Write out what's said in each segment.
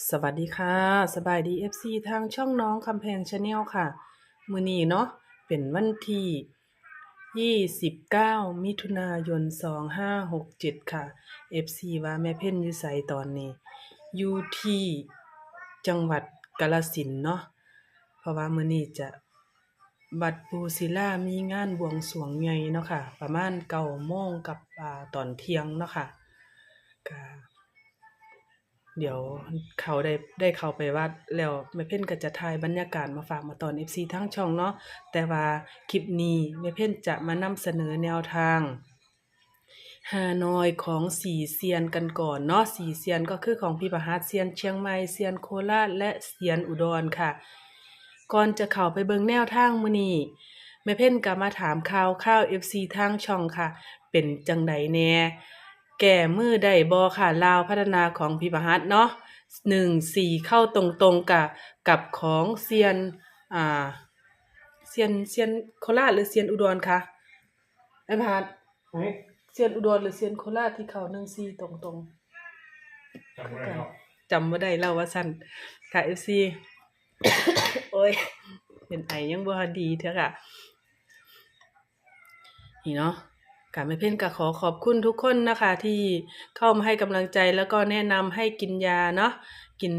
สวัสดีค่ะ สบายดี FC ทางช่องน้องคำแพงชาแนลค่ะ มือนี้เนาะเป็นวันที่ 29 มิถุนายน 2567 ค่ะ FC ว่าแม่เพ่นอยู่ไสตอนนี้ อยู่ที่จังหวัดกาฬสินเนาะเพราะว่ามือนี้จะบัดปูศิลามีงานบวงสรวงใหญ่เนาะค่ะ ประมาณเก้าโมงกับอ่าตอนเที่ยงเนาะค่ะก็ เดี๋ยวเขาได้ได้เข้าไปวัดแล้วแม่เพ่นก็จะถ่ายบรรยากาศมาฝากมาตอน FC ทั้งช่องเนาะแต่ว่าคลิปนี้แม่เพ่นจะมานำเสนอแนวทางฮานอยของสีเซียนกันก่อนเนาะสีเซียนก็คือของพี่ประหัสเซียนเชียงใหม่เซียนโคราชและเซียนอุดรค่ะ ก่อนจะเข้าไปเบิ่งแนวทางมื้อนี้แม่เพ่นก็มาถามข่าวข่าว FC ทางช่องค่ะ เป็นจังใดแน่ แก่มือได้บอค่ะลาวพัฒนาของพิพหัสเนาะหนึ่งสี่เข้าตรงๆกับกับของเซียนอ่าเซียนเซียนโคราชหรือเซียนอุดรคะไอ้พหัสเฮ้ยเซียนอุดรหรือเซียนโคราชที่เขาหนึ่งสี่ตรงจำไม่ได้หรอกๆจำไม่ได้เล่าว่าสั้นค่ะเอฟซี โอ้ย เป็นไอยังบ่ดีเถอะค่ะ นี่เนาะ การไม่เพ่นก็ขอขอบคุณทุกคนนะคะ ที่เข้ามาให้กำลังใจแล้วก็แนะนำให้กินยาเนาะกิน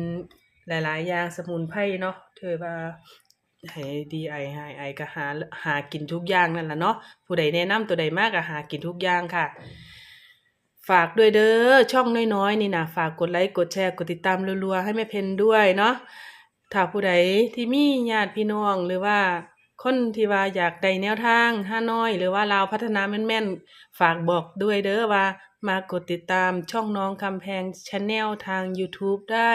หลายๆอย่างสมุนไพรเนาะเธอว่าให้ดีไอหายไอก็หาหากินทุกอย่างนั่นแหละเนาะผู้ใดแนะนำตัวใดมากก็หากินทุกอย่างค่ะ ฝากด้วยเด้อช่องน้อยๆนี่นะฝากกดไลค์กดแชร์กดติดตามรัวๆให้แม่เพนด้วยเนาะถ้าผู้ใดที่มีญาติพี่น้องหรือว่า คนที่ว่าอยากได้แนวทางห้าน้อย หรือว่าลาวพัฒนาแม่นๆ ฝากบอกด้วยเด้อว่ามากดติดตามช่องน้องคำแพงช n แนลทาง YouTube ได้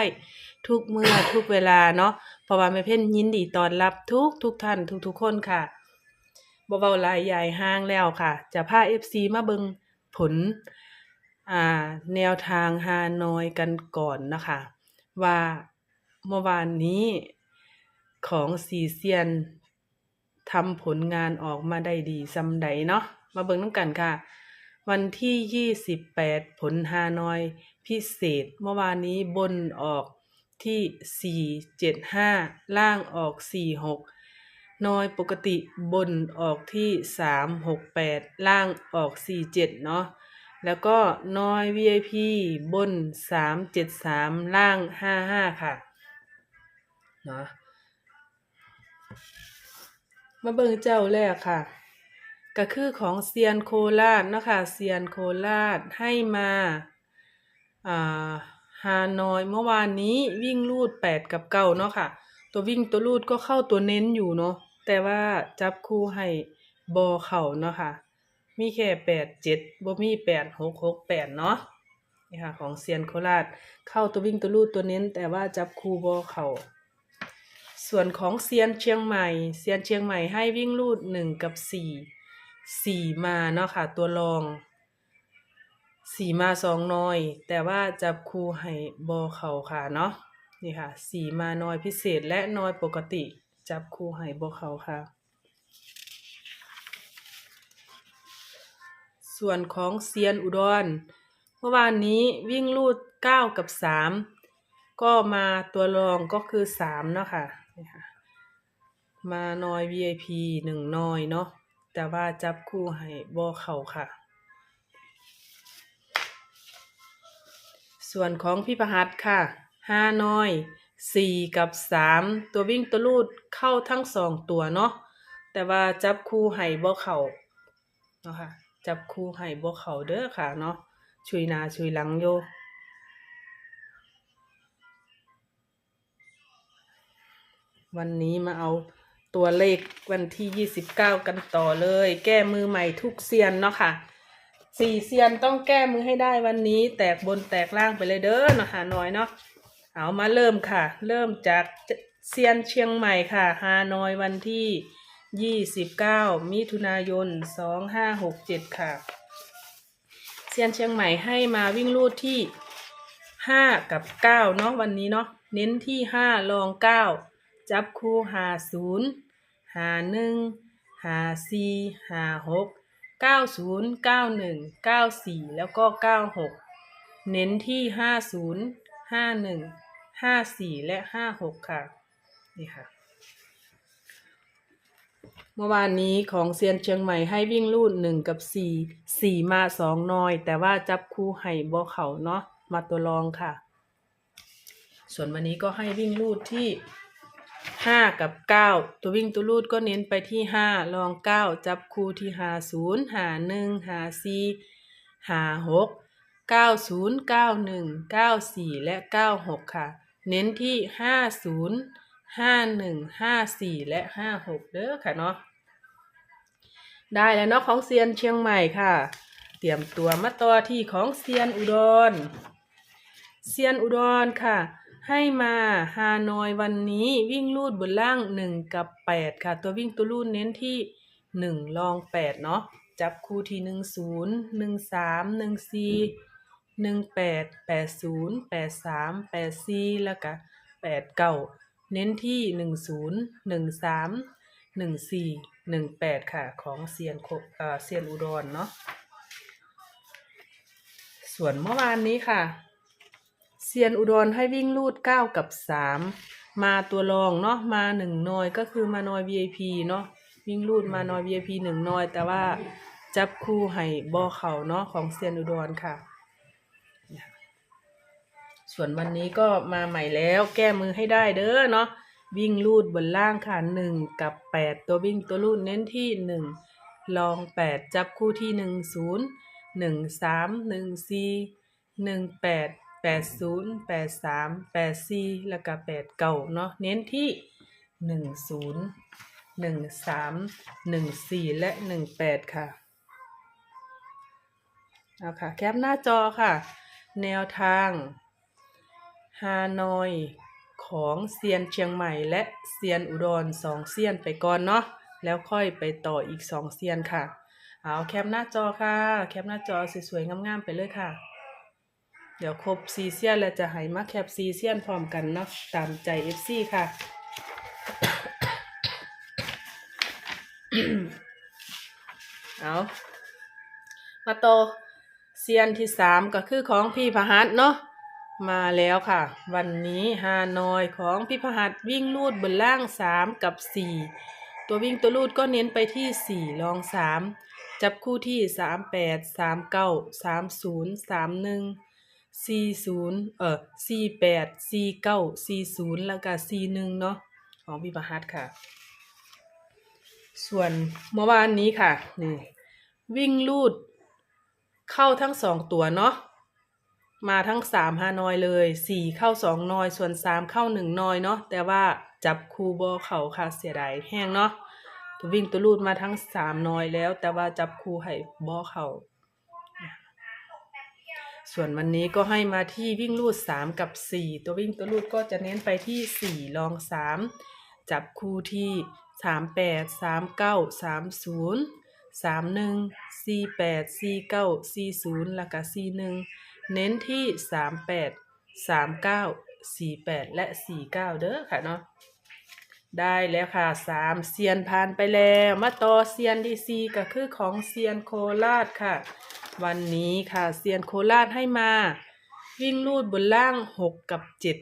ทุกเมื่อ ทุกเวลาเนาะเพราะว่าแม่เพ่นยินดีต้อนรับทุกทุกท่านทุกทุกๆคนค่ะบ่เบาลายใหญ่ห้างแล้วค่ะ จะพา FC มาเบิงผลอ่าแนวทางฮานอยกันก่อนนะคะ ว่าเมื่อวานนี้ของซีเซียน ทำผลงานออกมาได้ดีซำใดเนาะมาเบิ่งน้ำกันค่ะ วันที่ 28 ผลฮานอย พิเศษเมื่อวานนี้บนออกที่ 475 ล่างออก 46นอยปกติบนออกที่ 368 ล่างออก 47 เนาะแล้วก็นอย VIP บน 373 ล่าง 55 ค่ะเนาะ มาเบิ่งเจ้าแรกค่ะ ก็คือของเซียนโคราชเนาะคะเซียนโคราชให้มาอ่าฮานอยเมื่อวานนี้วิ่งลูดแปดกับเก้าเนาะค่ะ ตัววิ่งตัวลูดก็เข้าตัวเน้นอยู่เนาะแต่ว่าจับคู่ให้บอเข่าเนาะค่ะ มีแค่แปดเจ็ดบ่มีแปดหกหกแปดเนาะนี่ค่ะของเซียนโคราชเข้าตัววิ่งตัวลูดตัวเน้น แต่ว่าจับคู่บอเข่า ส่วนของเซียนเชียงใหม่เซียนเชียงใหม่ให้วิ่งลูดหนึ่งกับสี่สี่มาเนาะค่ะ ตัวรองสี่มาสองน้อย แต่ว่าจับคู่ให้บอเขาค่ะเนาะนี่ค่ะสี่มาน้อยพิเศษและน้อยปกติ จับคู่ให้บอเขาค่ะ ส่วนของเซียนอุดรเมื่อวานนี้วิ่งลูดเก้ากับสามก็มาตัวรองก็คือสามเนาะค่ะ นี่ค่ะ มาน้อย VIP หนึ่งน้อยเนาะแต่ว่าจับคู่ให้บอเข่าค่ะ ส่วนของพี่ประหัสค่ะห้าน้อยสี่กับสามตัววิ่งตัวลูดเข้าทั้งสองตัวเนาะแต่ว่าจับคู่ให้บ่เข่าเนาะค่ะจับคู่ให้บ่เข่าเด้อค่ะเนาะชุยนาชุยหลังโย วันนี้มาเอาตัวเลขวันที่29กันต่อเลย แก้มือใหม่ทุกเซียนเนาะค่ะสี่เซียนต้องแก้มือให้ได้วันนี้แตกบนแตกล่างไปเลยเด้อเนาะค่ะน้อยเนาะเอามาเริ่มค่ะ เริ่มจากเซียนเชียงใหม่ค่ะฮานอยวันที่29มิถุนายน2567ค่ะเซียนเชียงใหม่ให้มาวิ่งลูดที่5กับ9เนาะวันนี้เนาะเน้นที่5ลอง9 จับคู่หาศูนย์หาหนึ่งหาสี่หาหกเก้าศูนย์เก้าหนึ่งเก้าสี่แล้วก็เก้าหกเน้นที่ห้าศูนย์ห้าหนึ่งห้าสี่และห้าหกค่ะ นี่ค่ะ เมื่อวานนี้ของเซียนเชียงใหม่ให้วิ่งลูดหนึ่งกับสี่สี่มาสองน้อย แต่ว่าจับคู่ให้บ่เขาเนาะมาตัวรองค่ะ ส่วนวันนี้ก็ให้วิ่งลูดที่ ห้ากับเก้าตัววิ่งตัวลูดก็เน้นไปที่ห้ารองเก้าจับคู่ที่หาศูนย์หาหนึ่งหาสี่หาหกเก้าศูนย์เก้าหนึ่งเก้าสี่และเก้าหกค่ะ เน้นที่ห้าศูนย์ห้าหนึ่งห้าสี่และห้าหกเด้อค่ะเนาะได้แล้วเนาะของเซียนเชียงใหม่ค่ะ เตรียมตัวมาต่อที่ของเซียนอุดรเซียนอุดรค่ะ ให้มาฮานอยวันนี้วิ่งลูดบนล่างหนึ่งกับแปดค่ะ ตัววิ่งตัวลูดเน้นที่หนึ่งลองแปดเนาะจับคู่ที่หนึ่งศูนย์หนึ่งสามหนึ่งสี่หนึ่งแปดแปดศูนย์แปดสามแปดสี่แล้วก็แปดเก้าเน้นที่หนึ่งศูนย์หนึ่งสามหนึ่งสี่หนึ่งแปดค่ะ ของเซียนโคเอ่อเซียนอุดรเนาะส่วนเมื่อวานนี้ค่ะ เซียนอุดรให้วิ่งลูดเก้ากับสามมาตัวรองเนาะมาหนึ่งนอยก็คือมานอย VIP เนาะวิ่งลูดมานอย VIP หนึ่งนอย แต่ว่าจับคู่ให้บอเขาเนาะของเซียนอุดรค่ะ ส่วนวันนี้ก็มาใหม่แล้วแก้มือให้ได้เด้อเนาะวิ่งลูดบนล่างค่ะหนึ่งกับแปดตัววิ่งตัวลูดเน้นที่หนึ่งลองแปดจับคู่ที่หนึ่งศูนย์หนึ่งสามหนึ่งสี่หนึ่งแปด แปดศูนย์แปดสามแปดสี่แล้วก็แปดเก้าเนาะเน้นที่หนึ่งศูนย์หนึ่งสามหนึ่งสี่และหนึ่งแปดค่ะเอาค่ะ แคปหน้าจอค่ะ แนวทางฮานอยของเซียนเชียงใหม่และเซียนอุดรสองเซียนไปก่อนเนาะแล้วค่อยไปต่ออีกสองเซียนค่ะ เอาแคปหน้าจอค่ะ แคปหน้าจอสวยๆงามๆไปเลยค่ะ เดี๋ยวครบซีเซียนแล้วจะให้มาแคปซีเซียนพร้อมกันเนาะตามใจ FC ค่ะ เอามาโตเซียนที่สามก็คือของพี่พหัสเนาะมาแล้วค่ะ วันนี้ฮานอยของพี่พหัสวิ่งลูดบนล่างสามกับสี่ตัววิ่งตัวลูดก็เน้นไปที่สี่ลองสามจับคู่ที่สามแปดสามเก้าสามศูนย์สามหนึ่ง สี่ศูนย์เออสี่แปดสี่เก้าสี่ศูนย์แล้วก็สี่หนึ่งเนาะของพี่พหัสค่ะ ส่วนเมื่อวานนี้ค่ะนี่วิ่งลูด เข้าทั้งสองตัวเนาะมาทั้งสามฮานอยเลยสี่เข้าสองนอย ส่วนสามเข้าหนึ่งนอยเนาะแต่ว่าจับคูบอเข่าค่ะเสียดายแห้งเนาะตัววิ่งตัวลูดมาทั้งสามนอยแล้ว แต่ว่าจับคูให้บอเข่า ส่วนวันนี้ก็ให้มาที่วิ่งลูดสามกับสี่ตัววิ่งตัวลูดก็จะเน้นไปที่สี่ลองสามจับคู่ที่สามแปดสามเก้าสามศูนย์สามหนึ่งสี่แปดสี่เก้าสี่ศูนย์แล้วก็สี่หนึ่งเน้นที่สามแปดสามเก้าสี่แปดและสี่เก้าเด้อค่ะเนาะได้แล้วค่ะสามเซียนผ่านไปแล้ว มาต่อเซียนดีซีก็คือของเซียนโคราชค่ะ วันนี้ค่ะเซียนโคราชให้มา วิ่งลูดบนล่างหกกับเจ็ด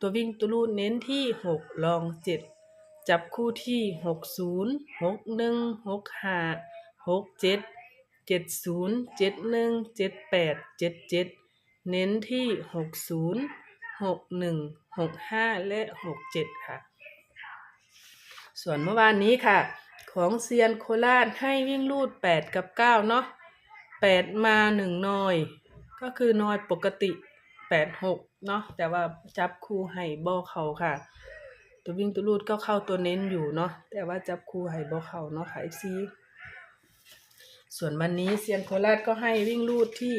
ตัววิ่งตัวลูดเน้นที่หกลองเจ็ดจับคู่ที่หกศูนย์หกหนึ่งหกห้าหกเจ็ดเจ็ดศูนย์เจ็ดหนึ่งเจ็ดแปดเจ็ดเจ็ดเน้นที่หกศูนย์หกหนึ่งหกห้าและหกเจ็ดค่ะ ส่วนเมื่อวานนี้ค่ะ ของเซียนโคราชให้วิ่งลูดแปดกับเก้าเนาะ แปดมาหนึ่งนอย ก็คือนอยปกติแปดหกเนาะแต่ว่าจับคู่ให้บอเขาค่ะ ตัววิ่งตัวลูดก็เข้าตัวเน้นอยู่เนาะแต่ว่าจับคู่ให้บอเขาเนาะค่ะ FC ส่วนวันนี้เซียนโคราชก็ให้วิ่งลูดที่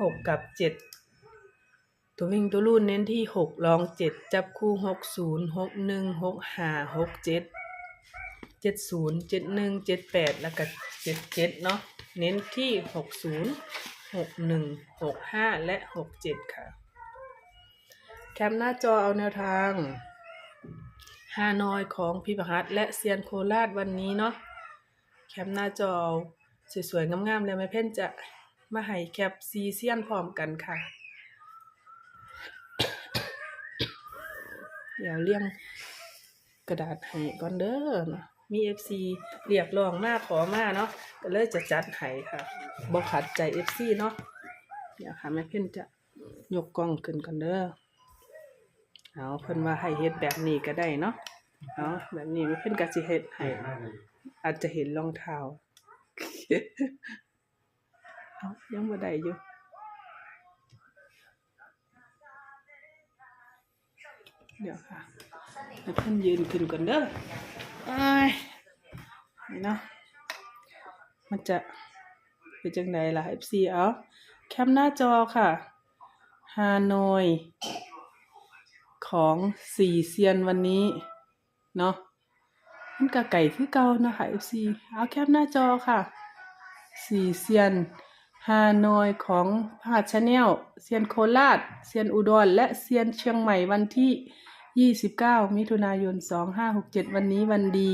หกกับเจ็ดตัววิ่งตัวลูดเน้นที่หกลองเจ็ดจับคู่หกศูนย์หกหนึ่งหกห้าหกเจ็ดเจ็ดศูนย์เจ็ดหนึ่งเจ็ดแปดแล้วก็เจ็ดเจ็ดเนาะ เน้นที่หกศูนย์หกหนึ่งหกห้าและหกเจ็ดค่ะ แคปหน้าจอเอาแนวทางฮานอยของพิพหัสและเซียนโคราชวันนี้เนาะแคปหน้าจอสวยๆงามๆเลยแม่เพ่นจะมาให้แคปซีเซียนพร้อมกันค่ะ เดี๋ยวเลี่ยงกระดาษให้ก่อนเด้อเนะมี FC เรียกร้องมากขอมากเนาะ ก็เลยจะจัดให้ค่ะบ่ขัดใจ FC เนาะเดี๋ยวค่ะแม่เพิ่นจะยกกล้องขึ้นก่อนเด้อเอาเพิ่นว่าให้เฮ็ดแบบนี้ก็ได้เนาะเอาแบบนี้แม่เพิ่นก็สิเฮ็ดให้อาจจะเห็นรองเท้าเอายังบ่ได้อยู่เดี๋ยวค่ะให้เพิ่นยืนขึ้นก่อนเด้อไอ้ยเนาะ มันจะเป็นจังไดล่ะ FC เอาแคปหน้าจอค่ะฮานอยของสี่เซียนวันนี้ เนาะมันกะไก่คือเก่านะคะ FC เอาแคปหน้าจอค่ะสี่เซียนฮานอยของพาชแนลเซียนโคราชเซียนอุดร และเซียนเชียงใหม่วันที่ 29 มิถุนายน 2567 วันนี้วันดี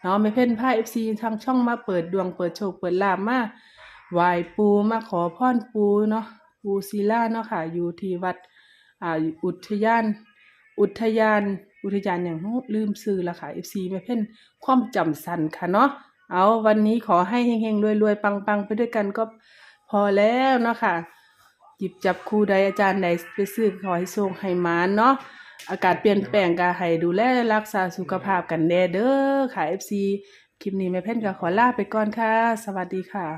เนาะไม่เพ่นผ้า FC ทางช่องมาเปิดดวงเปิดโชคเปิดลาบมาไหวายปูมาขอพรปูเนาะปูศิลาเนาะค่ะอยู่ที่วัดอ่าอุทยาน อุทยาน อุทยานอย่างลืมซื้อละค่ะ FC ไม่เพ่นความจำสันค่ะเนาะเอาวันนี้ขอให้เฮงๆรวยๆปังๆ ไปด้วยกันก็พอแล้วเนาะค่ะหยิบจับครูใดอาจารย์ใดไปซื้อขอให้โชคให้มานเนาะ อากาศเปลี่ยนแปลงก็ให้ดูแลรักษาสุขภาพกันแน่เด้อค่ะ FC คลิปนี้แม่เพ่นก็ขอลาไปก่อนค่ะ สวัสดีค่ะ